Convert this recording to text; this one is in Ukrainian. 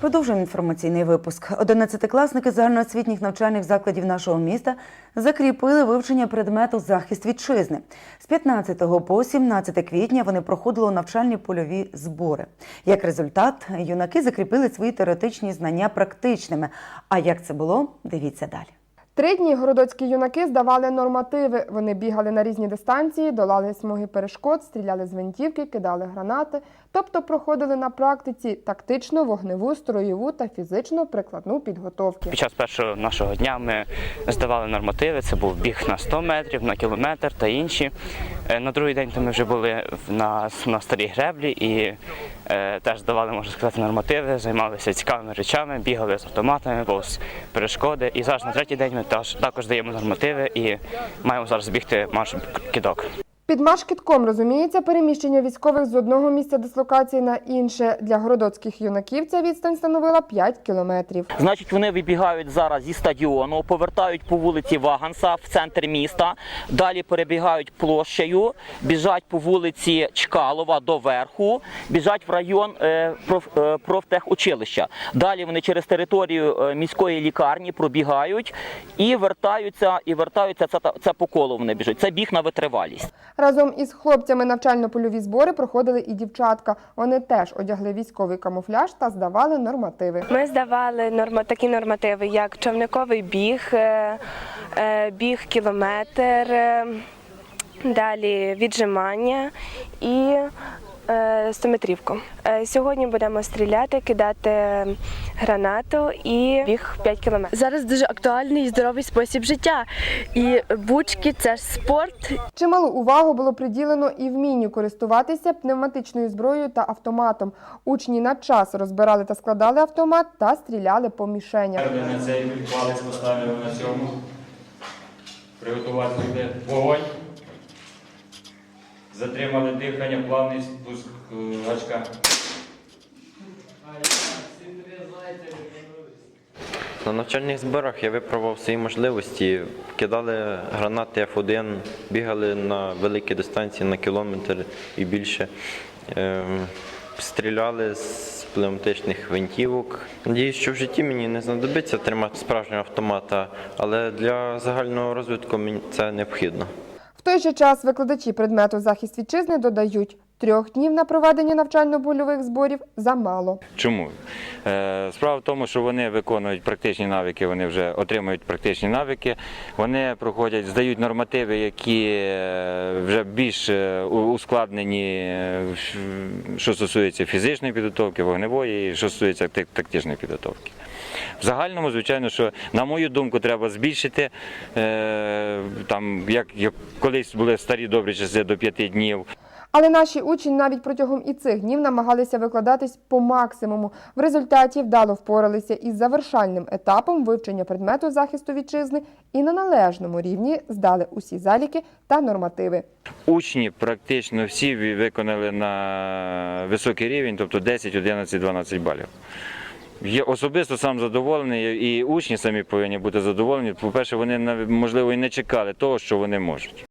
Продовжуємо інформаційний випуск. Одинадцятикласники загальноосвітніх навчальних закладів нашого міста закріпили вивчення предмету захист вітчизни. З 15 по 17 квітня вони проходили навчальні польові збори. Як результат, юнаки закріпили свої теоретичні знання практичними. А як це було, дивіться далі. Три дні городоцькі юнаки здавали нормативи. Вони бігали на різні дистанції, долали смуги перешкод, стріляли з винтівки, кидали гранати, тобто проходили на практиці тактичну, вогневу, строєву та фізично прикладну підготовки. Під час першого нашого дня ми здавали нормативи. Це був біг на 100 метрів, на кілометр та інші. Е, На другий день то ми вже були на, на старій греблі і е, теж здавали, можна сказати, нормативи, займалися цікавими речами, бігали з автоматами, повз перешкоди. І зараз на третій день ми теж, також даємо нормативи і маємо зараз бігти марш кидок. Під марш-китком розуміється переміщення військових з одного місця дислокації на інше. Для городоцьких юнаків ця відстань становила 5 кілометрів. Значить, вони вибігають зараз зі стадіону, повертають по вулиці Ваганса в центр міста. Далі перебігають площею, біжать по вулиці Чкалова до верху, біжать в район е, проф, е, профтехучилища. Далі вони через територію е, міської лікарні пробігають і вертаються. І вертаються це, це по колу. Вони біжать. Це біг на витривалість. Разом із хлопцями навчально-польові збори проходили і дівчатка. Вони теж одягли військовий камуфляж та здавали нормативи. Ми здавали норма, такі нормативи, як човниковий біг, е, е, біг кілометр, е, далі віджимання і стометрівку. Е, Сьогодні будемо стріляти, кидати гранату і біг 5 кілометрів. Зараз дуже актуальний і здоровий спосіб життя. І бучки це ж спорт, Чималу увагу було приділено і вмінню користуватися пневматичною зброєю та автоматом. Учні на час розбирали та складали автомат та стріляли по мішенях. На цей палець поставимо на цьому. Приготувати вогонь. Затримали дихання, плавний спуск е, гачка. На навчальних зборах я випробував свої можливості. Кидали гранати F1, бігали на великі дистанції на кілометр і більше. Ем, Стріляли з пневматичних гвинтівок. Надіюсь, що в житті мені не знадобиться тримати справжнього автомата, але для загального розвитку мені це необхідно. В той же час викладачі предмету захист вітчизни додають, трьох днів на проведення навчально-польових зборів замало. Чому? Е, Справа в тому, що вони виконують практичні навики, вони вже отримують практичні навики, вони проходять, здають нормативи, які е, вже більш е, ускладнені, що стосується фізичної підготовки, вогневої, що стосується тактичної підготовки. В загальному, звичайно, що на мою думку, треба збільшити е, там, як, як колись були старі добрі часи до п'яти днів. Але наші учні навіть протягом і цих днів намагалися викладатись по максимуму. В результаті вдало впоралися із завершальним етапом вивчення предмету захисту вітчизни і на належному рівні здали усі заліки та нормативи. Учні практично всі виконали на високий рівень, тобто 10, 11, 12 балів. Я особисто сам задоволений, і учні самі повинні бути задоволені. По-перше, вони можливо і не чекали того, що вони можуть.